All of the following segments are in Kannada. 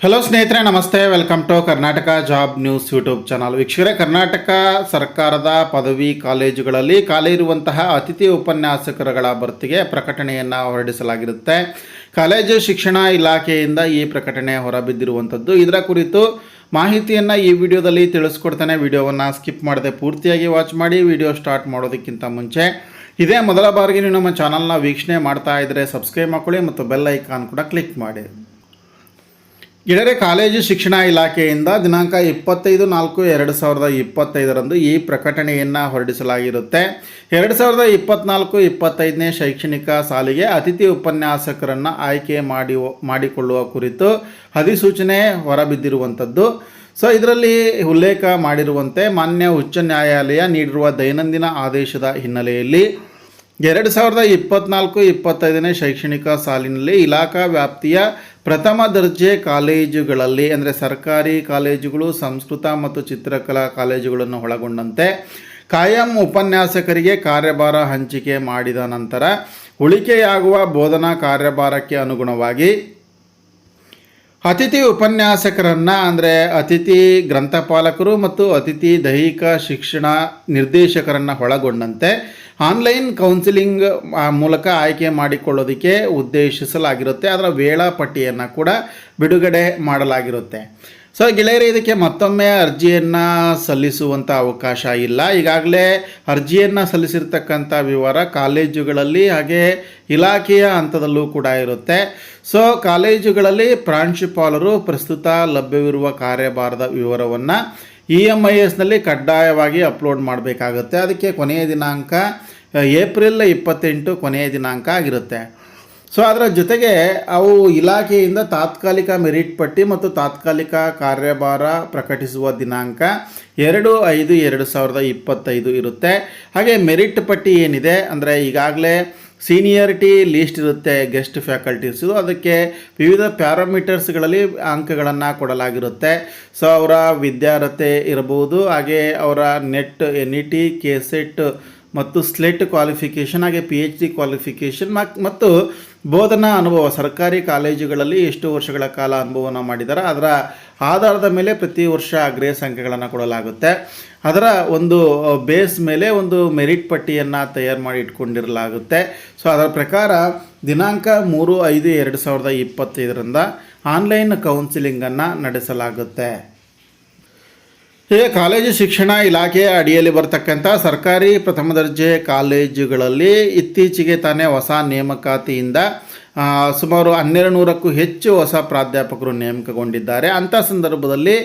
ಹಲೋ ಸ್ನೇಹಿತರೆ, ನಮಸ್ತೆ. Welcome to Karnataka job news YouTube channel ವೀಕ್ಷಕರೇ, ಕರ್ನಾಟಕ ಸರ್ಕಾರದ ಪದವಿ ಕಾಲೇಜುಗಳಲ್ಲಿ ಖಾಲಿ ಇರುವಂತಹ ಅತಿಥಿ ಉಪನ್ಯಾಸಕರುಗಳ ಭರ್ತಿಗೆ ಪ್ರಕಟಣೆಯನ್ನು ಹೊರಡಿಸಲಾಗಿರುತ್ತೆ. ಕಾಲೇಜು ಶಿಕ್ಷಣ ಇಲಾಖೆಯಿಂದ ಈ ಪ್ರಕಟಣೆ ಹೊರಬಿದ್ದಿರುವಂಥದ್ದು. ಇದರ ಕುರಿತು ಮಾಹಿತಿಯನ್ನು ಈ ವಿಡಿಯೋದಲ್ಲಿ ತಿಳಿಸ್ಕೊಡ್ತೇನೆ. ವಿಡಿಯೋವನ್ನು ಸ್ಕಿಪ್ ಮಾಡದೆ ಪೂರ್ತಿಯಾಗಿ ವಾಚ್ ಮಾಡಿ. ವಿಡಿಯೋ ಸ್ಟಾರ್ಟ್ ಮಾಡೋದಕ್ಕಿಂತ ಮುಂಚೆ ಇದೇ ಮೊದಲ ಬಾರಿಗೆ ನೀವು ನಮ್ಮ ಚಾನಲ್ನ ವೀಕ್ಷಣೆ ಮಾಡ್ತಾ ಇದ್ದರೆ ಸಬ್ಸ್ಕ್ರೈಬ್ ಮಾಡ್ಕೊಳ್ಳಿ ಮತ್ತು ಬೆಲ್ ಐಕಾನ್ ಕೂಡ ಕ್ಲಿಕ್ ಮಾಡಿ. ಗೆಳೆಯರೆ, ಕಾಲೇಜು ಶಿಕ್ಷಣ ಇಲಾಖೆಯಿಂದ ದಿನಾಂಕ ಇಪ್ಪತ್ತೈದು ನಾಲ್ಕು ಎರಡು ಸಾವಿರದ ಇಪ್ಪತ್ತೈದರಂದು ಈ ಪ್ರಕಟಣೆಯನ್ನು ಹೊರಡಿಸಲಾಗಿರುತ್ತೆ. ಎರಡು ಸಾವಿರದ ಇಪ್ಪತ್ನಾಲ್ಕು ಇಪ್ಪತ್ತೈದನೇ ಶೈಕ್ಷಣಿಕ ಸಾಲಿಗೆ ಅತಿಥಿ ಉಪನ್ಯಾಸಕರನ್ನು ಆಯ್ಕೆ ಮಾಡಿ ಮಾಡಿಕೊಳ್ಳುವ ಕುರಿತು ಅಧಿಸೂಚನೆ ಹೊರಬಿದ್ದಿರುವಂಥದ್ದು. ಸೊ, ಇದರಲ್ಲಿ ಉಲ್ಲೇಖ ಮಾಡಿರುವಂತೆ ಮಾನ್ಯ ಉಚ್ಚ ನ್ಯಾಯಾಲಯ ನೀಡಿರುವ ದೈನಂದಿನ ಆದೇಶದ ಹಿನ್ನೆಲೆಯಲ್ಲಿ ಎರಡು ಸಾವಿರದ ಇಪ್ಪತ್ನಾಲ್ಕು ಇಪ್ಪತ್ತೈದನೇ ಶೈಕ್ಷಣಿಕ ಸಾಲಿನಲ್ಲಿ ಇಲಾಖಾ ವ್ಯಾಪ್ತಿಯ ಪ್ರಥಮ ದರ್ಜೆ ಕಾಲೇಜುಗಳಲ್ಲಿ, ಅಂದರೆ ಸರ್ಕಾರಿ ಕಾಲೇಜುಗಳು, ಸಂಸ್ಕೃತ ಮತ್ತು ಚಿತ್ರಕಲಾ ಕಾಲೇಜುಗಳನ್ನು ಒಳಗೊಂಡಂತೆ ಕಾಯಂ ಉಪನ್ಯಾಸಕರಿಗೆ ಕಾರ್ಯಭಾರ ಹಂಚಿಕೆ ಮಾಡಿದ ನಂತರ ಉಳಿಕೆಯಾಗುವ ಬೋಧನಾ ಕಾರ್ಯಭಾರಕ್ಕೆ ಅನುಗುಣವಾಗಿ ಅತಿಥಿ ಉಪನ್ಯಾಸಕರನ್ನು ಅಂದರೆ ಅತಿಥಿ ಗ್ರಂಥಪಾಲಕರು ಮತ್ತು ಅತಿಥಿ ದೈಹಿಕ ಶಿಕ್ಷಣ ನಿರ್ದೇಶಕರನ್ನು ಒಳಗೊಂಡಂತೆ ಆನ್ಲೈನ್ ಕೌನ್ಸಿಲಿಂಗ್ ಮೂಲಕ ಆಯ್ಕೆ ಮಾಡಿಕೊಳ್ಳೋದಕ್ಕೆ ಉದ್ದೇಶಿಸಲಾಗಿರುತ್ತೆ. ಅದರ ವೇಳಾಪಟ್ಟಿಯನ್ನು ಕೂಡ ಬಿಡುಗಡೆ ಮಾಡಲಾಗಿರುತ್ತೆ. ಸೊ ಗೆಳೆಯರೇ, ಇದಕ್ಕೆ ಮತ್ತೊಮ್ಮೆ ಅರ್ಜಿಯನ್ನು ಸಲ್ಲಿಸುವಂಥ ಅವಕಾಶ ಇಲ್ಲ. ಈಗಾಗಲೇ ಅರ್ಜಿಯನ್ನು ಸಲ್ಲಿಸಿರ್ತಕ್ಕಂಥ ವಿವರ ಕಾಲೇಜುಗಳಲ್ಲಿ ಹಾಗೆ ಇಲಾಖೆಯ ಹಂತದಲ್ಲೂ ಕೂಡ ಇರುತ್ತೆ. ಸೊ ಕಾಲೇಜುಗಳಲ್ಲಿ ಪ್ರಾಂಶುಪಾಲರು ಪ್ರಸ್ತುತ ಲಭ್ಯವಿರುವ ಕಾರ್ಯಭಾರದ ವಿವರವನ್ನು ಇ ಎಂ ಐ ಎಸ್ನಲ್ಲಿ ಕಡ್ಡಾಯವಾಗಿ ಅಪ್ಲೋಡ್ ಮಾಡಬೇಕಾಗುತ್ತೆ. ಅದಕ್ಕೆ ಕೊನೆಯ ದಿನಾಂಕ, ಏಪ್ರಿಲ್ ಇಪ್ಪತ್ತೆಂಟು ಕೊನೆಯ ದಿನಾಂಕ ಆಗಿರುತ್ತೆ. ಸೊ ಅದರ ಜೊತೆಗೆ ಅವು ಇಲಾಖೆಯಿಂದ ತಾತ್ಕಾಲಿಕ ಮೆರಿಟ್ ಪಟ್ಟಿ ಮತ್ತು ತಾತ್ಕಾಲಿಕ ಕಾರ್ಯಭಾರ ಪ್ರಕಟಿಸುವ ದಿನಾಂಕ ಎರಡು ಐದು ಎರಡು ಸಾವಿರದ ಇಪ್ಪತ್ತೈದು ಇರುತ್ತೆ. ಹಾಗೆ ಮೆರಿಟ್ ಪಟ್ಟಿ ಏನಿದೆ ಅಂದರೆ ಈಗಾಗಲೇ ಸೀನಿಯರಿಟಿ ಲೀಸ್ಟ್ ಇರುತ್ತೆ ಗೆಸ್ಟ್ ಫ್ಯಾಕಲ್ಟೀಸು. ಅದಕ್ಕೆ ವಿವಿಧ ಪ್ಯಾರಾಮೀಟರ್ಸ್ಗಳಲ್ಲಿ ಅಂಕಗಳನ್ನು ಕೊಡಲಾಗಿರುತ್ತೆ. ಸೊ ಅವರ ವಿದ್ಯಾರ್ಹತೆ ಇರಬಹುದು, ಹಾಗೆ ಅವರ NET N E T K SET ಮತ್ತು ಸ್ಲೆಟ್ ಕ್ವಾಲಿಫಿಕೇಷನ್, ಹಾಗೆ ಪಿ ಎಚ್ ಡಿ ಕ್ವಾಲಿಫಿಕೇಷನ್ ಮತ್ತು ಬೋಧನಾ ಅನುಭವ, ಸರ್ಕಾರಿ ಕಾಲೇಜುಗಳಲ್ಲಿ ಎಷ್ಟು ವರ್ಷಗಳ ಕಾಲ ಅನುಭವನ ಮಾಡಿದ್ದಾರೆ ಅದರ ಆಧಾರದ ಮೇಲೆ ಪ್ರತಿ ವರ್ಷ ಗ್ರೇಸ್ ಸಂಖ್ಯೆಗಳನ್ನು ಕೊಡಲಾಗುತ್ತೆ. ಅದರ ಒಂದು ಬೇಸ್ ಮೇಲೆ ಒಂದು ಮೆರಿಟ್ ಪಟ್ಟಿಯನ್ನು ತಯಾರು ಮಾಡಿ ಇಟ್ಕೊಂಡಿರಲಾಗುತ್ತೆ. ಸೊ ಅದರ ಪ್ರಕಾರ ದಿನಾಂಕ ಮೂರು ಐದು ಎರಡು ಸಾವಿರದ ಇಪ್ಪತ್ತೈದರಿಂದ ಆನ್ಲೈನ್ ಕೌನ್ಸಿಲಿಂಗನ್ನು ನಡೆಸಲಾಗುತ್ತೆ. ಹೀಗೆ ಕಾಲೇಜು ಶಿಕ್ಷಣ ಇಲಾಖೆಯ ಅಡಿಯಲ್ಲಿ ಬರತಕ್ಕಂಥ ಸರ್ಕಾರಿ ಪ್ರಥಮ ದರ್ಜೆ ಕಾಲೇಜುಗಳಲ್ಲಿ ಇತ್ತೀಚೆಗೆ ತಾನೇ ಹೊಸ ನೇಮಕಾತಿಯಿಂದ ಸುಮಾರು ಹನ್ನೆರಡು ನೂರಕ್ಕೂ ಹೆಚ್ಚು ಹೊಸ ಪ್ರಾಧ್ಯಾಪಕರು ನೇಮಕಗೊಂಡಿದ್ದಾರೆ. ಅಂಥ ಸಂದರ್ಭದಲ್ಲಿ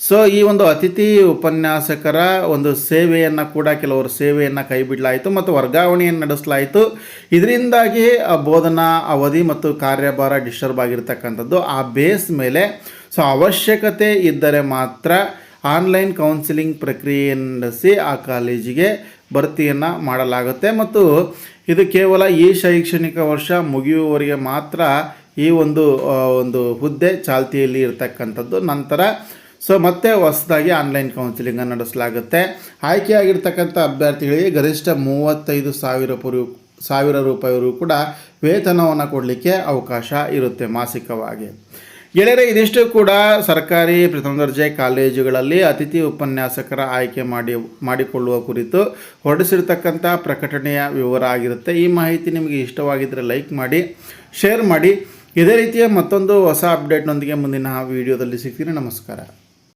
ಸೊ, ಈ ಒಂದು ಅತಿಥಿ ಉಪನ್ಯಾಸಕರ ಒಂದು ಸೇವೆಯನ್ನು ಕೂಡ ಕೆಲವರು ಸೇವೆಯನ್ನು ಕೈಬಿಡಲಾಯಿತು ಮತ್ತು ವರ್ಗಾವಣೆಯನ್ನು ನಡೆಸಲಾಯಿತು. ಇದರಿಂದಾಗಿ ಬೋಧನಾ ಅವಧಿ ಮತ್ತು ಕಾರ್ಯಭಾರ ಡಿಸ್ಟರ್ಬ್ ಆಗಿರ್ತಕ್ಕಂಥದ್ದು ಆ ಬೇಸ್ ಮೇಲೆ. ಸೊ, ಅವಶ್ಯಕತೆ ಇದ್ದರೆ ಮಾತ್ರ ಆನ್ಲೈನ್ ಕೌನ್ಸಿಲಿಂಗ್ ಪ್ರಕ್ರಿಯೆಯನ್ನು ನಡೆಸಿ ಆ ಕಾಲೇಜಿಗೆ ಭರ್ತಿಯನ್ನು ಮಾಡಲಾಗುತ್ತೆ. ಮತ್ತು ಇದು ಕೇವಲ ಈ ಶೈಕ್ಷಣಿಕ ವರ್ಷ ಮುಗಿಯುವವರೆಗೆ ಮಾತ್ರ ಈ ಒಂದು ಒಂದು ಹುದ್ದೆ ಚಾಲ್ತಿಯಲ್ಲಿ ಇರತಕ್ಕಂಥದ್ದು. ನಂತರ ಸೊ ಮತ್ತೆ ಹೊಸದಾಗಿ ಆನ್ಲೈನ್ ಕೌನ್ಸಿಲಿಂಗನ್ನು ನಡೆಸಲಾಗುತ್ತೆ. ಆಯ್ಕೆಯಾಗಿರ್ತಕ್ಕಂಥ ಅಭ್ಯರ್ಥಿಗಳಿಗೆ ಗರಿಷ್ಠ ಮೂವತ್ತೈದು ಸಾವಿರ ಪುರು ಸಾವಿರ ರೂಪಾಯಿವರೆಗೂ ಕೂಡ ವೇತನವನ್ನು ಕೊಡಲಿಕ್ಕೆ ಅವಕಾಶ ಇರುತ್ತೆ ಮಾಸಿಕವಾಗಿ. ಗೆಳೆಯರೆ, ಇದಿಷ್ಟು ಕೂಡ ಸರ್ಕಾರಿ ಪ್ರಥಮ ದರ್ಜೆ ಕಾಲೇಜುಗಳಲ್ಲಿ ಅತಿಥಿ ಉಪನ್ಯಾಸಕರ ಆಯ್ಕೆ ಮಾಡಿ, ಮಾಡಿಕೊಳ್ಳುವ ಕುರಿತು ಹೊರಡಿಸಿರ್ತಕ್ಕಂಥ ಪ್ರಕಟಣೆಯ ವಿವರ ಆಗಿರುತ್ತೆ. ಈ ಮಾಹಿತಿ ನಿಮಗೆ ಇಷ್ಟವಾಗಿದ್ದರೆ ಲೈಕ್ ಮಾಡಿ, ಶೇರ್ ಮಾಡಿ. ಇದೇ ರೀತಿಯ ಮತ್ತೊಂದು ಹೊಸ ಅಪ್ಡೇಟ್ನೊಂದಿಗೆ ಮುಂದಿನ ವಿಡಿಯೋದಲ್ಲಿ ಸಿಗ್ತೀನಿ. ನಮಸ್ಕಾರ.